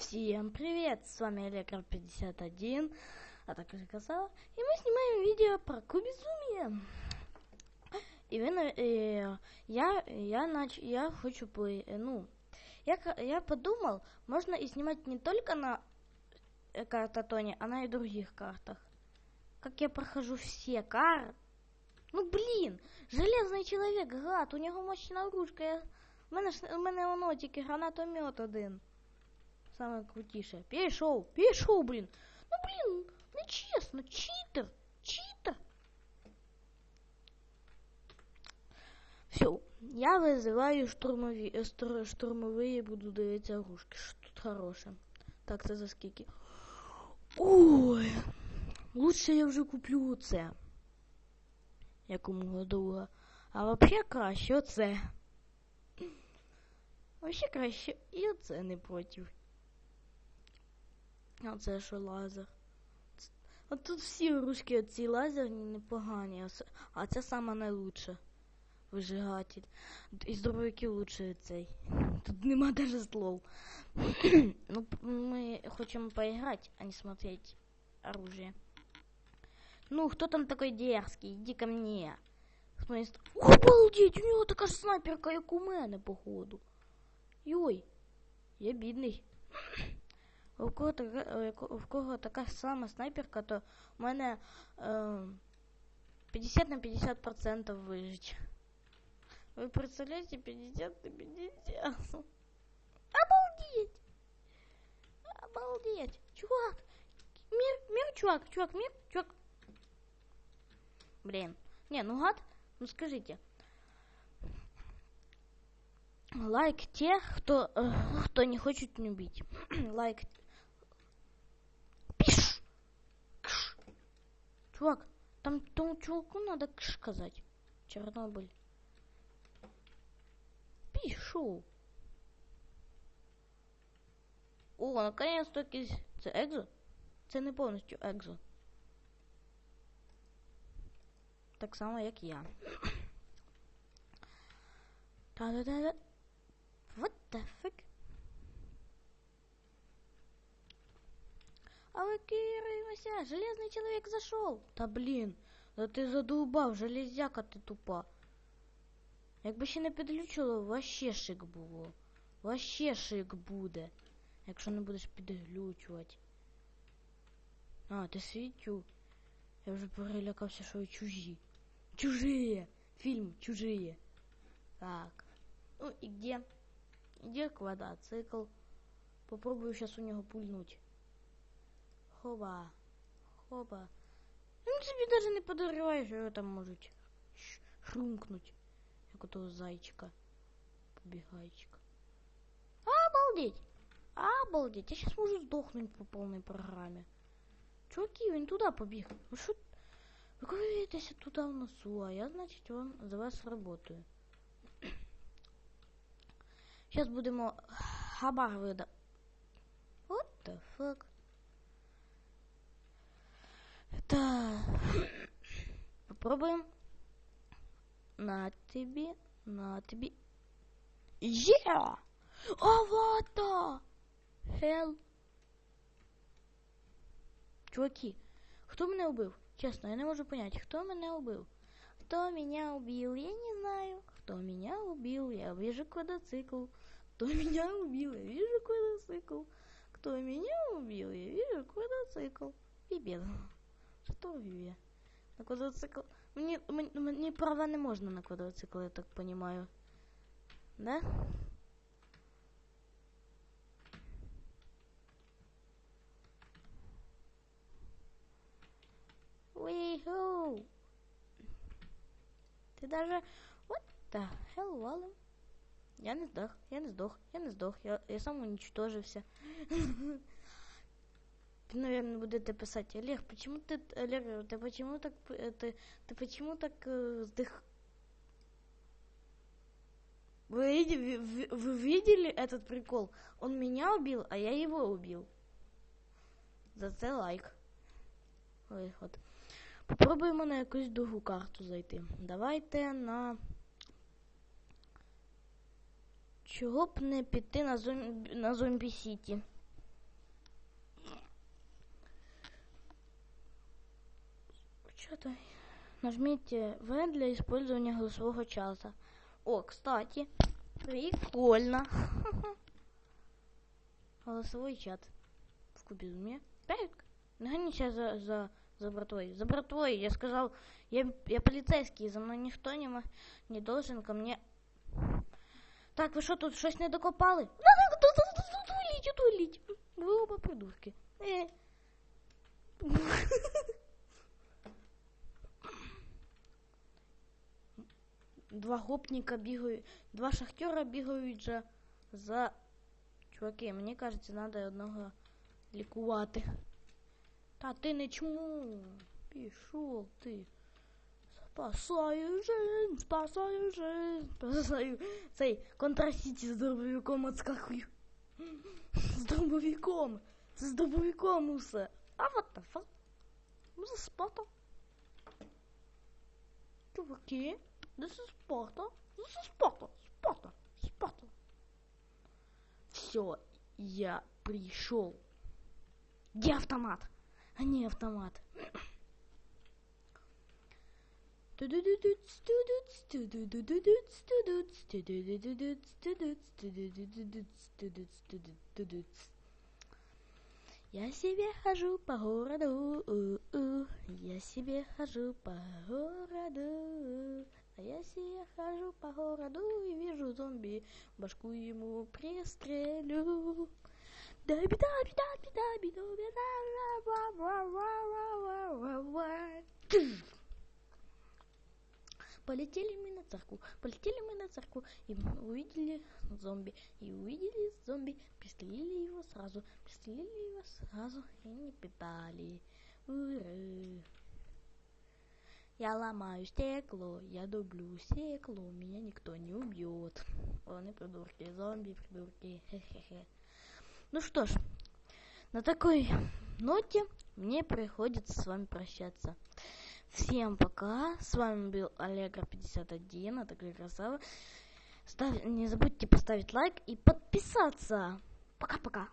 Всем привет! С вами Электров 51, а также Коза. И мы снимаем видео про куб безумия. І ви, на- е, я, я, нач, я хочу, по- е, ну, я, ка- я подумал, можно и снимать не только на э, картотоне, а на и других картах. Как я прохожу все карты. Ну блін, железний чоловік, гад, у нього мощна ручка. Я... У мене ж у мене воно тільки гранатомет один. Саме крутіше. Пішов, пішов, блін. Ну блін, нечесно, читер, читер. Все, я визиваю штурмові, е, штур, штурмові, буду дивитися грушки. Що тут хороше. Так, це за скільки? Ой, лучше я вже куплю оце. Якомога друга. А вообще краще оце. Вообще краще і оце не проти. А це що лазер. Ц- От тут всі ігрушки оці лазерні непогані, а с- а це саме найлучше. Вижигатель. Д- Із дробовиків лучше цей. Тут нема даже слов. ну, п- мы хотим поиграть, а не смотреть оружие. Ну, кто там такой дерзкий? Иди ко мне. В смысле? Обалдеть, у нього така ж снайперка, як у мене, походу. Йой, я бідний. У кого така, в кого така сама снайперка, то у мене е, 50 на 50% вижить. Ви представляєте, 50 на 50? Обалдеть! Обалдеть! Чувак! Мир, мир, чувак, чувак, мир, чувак. Блин. Не, ну гад, ну скажите. Лайк тех, кто, э, кто не хочет не убить. Лайк. Чувак, там тому чуваку надо кш сказать. Чернобыль. Пишу. О, наконец-то якийсь... Це екзо? Це не повністю екзо. Так само, як я. Та-да-да-да. What the fuck? Эвакуируемся! Железный человек зашел! Та блін, да ти задовбав, железяка ти тупа. Якби ще не підглючило, вообще шик було. Вообще шик буде. Якщо не будеш підглючувати. А, ти світю. Я вже перелякався, що ви чужі. Чужие! Фильм Чужие. Так. Ну и где? Где квадроцикл? Попробую сейчас у него пульнуть. Хоба. Хоба. Ну тобі даже не подозріваєш, що його там можуть ш- хрумкнуть. Як у того зайчика. Побігайчика. Обалдеть! Обалдеть! Я сейчас можу здохнуть по повній програмі. Чуваки, він туди побіг. Ви що? Ви ковиряєтеся туди в носу, а я, значить, вам за вас работаю. Сейчас будемо хабар вида. What the fuck? Попробуем. На тебе, на тебе. Yeah! А вот the hell? Чуваки, хто мене убив? Чесно, я не можу понять, хто мене убив. Кто меня убил, я не знаю. Кто меня убил, я вижу квадроцикл. Кто меня убил, я вижу квадроцикл. Кто меня убил, я вижу квадроцикл. Пипец. Что віве? На квадроцикл. Мені, мені, мені права не можна на квадроцикл, я так понимаю. Да? Уиху! Ти даже... What the hell, валим? Я не здох, я не здох, я не здох, я, я сам уничтожився. Ты, наверное, будете писать, Олег, почему ты, Олег, ты почему так, п- э, ты, ты почему так э, вздых... Вы, види- вы, вы- вы видели этот прикол? Он меня убил, а я его убил. За це лайк. Ой, от. Попробуємо на якусь другу карту зайти. Давайте на. Чого б не піти на зомбі, на зомбі Сіті? Что-то. Нажмите В для использования голосового чата. О, кстати, прикольно. Голосовой чат в кубизме. Так, сейчас за, за, за братвой. За братвой, я сказал, я, я полицейский, за мной никто не, не должен ко мне... Так, ви що тут щось не докопали? Туаліть, туаліть. Ви оба придурки. Два гопніка бігають, два шахтера бігають же за... Чуваки, мені кажеться, треба одного лікувати. Та ти не чому? Пішов ти. Спасаю жизнь, спасаю жизнь, спасаю. Цей контрасіті з дробовиком отскакую. З дробовиком. Це з дробовиком усе. А what the fuck? Is Sparta. Чуваки, this is Sparta. This is Sparta. Sparta. Sparta. Все, я пришел. Где автомат? А не автомат. Я себе хожу по городу, я себе хожу по городу, а я себе хожу по городу и вижу зомби, башку ему пристрелю. Да би да би да би да би да би да ра ра ра ра ра ра ра Тыш. Полетели мы на церкву, полетели мы на церкву и увидели зомби, и увидели зомби, пристрелили его сразу, пристрелили его сразу и не питали. Ура! Я ломаю стекло, я дублю стекло, меня никто не убьет. Ладно, придурки, зомби, придурки, хе-хе-хе. Ну что ж, на такой ноте мне приходится с вами прощаться. Всем пока. С вами был Олега 51, это красава. Ставь, не забудьте поставить лайк и подписаться. Пока-пока.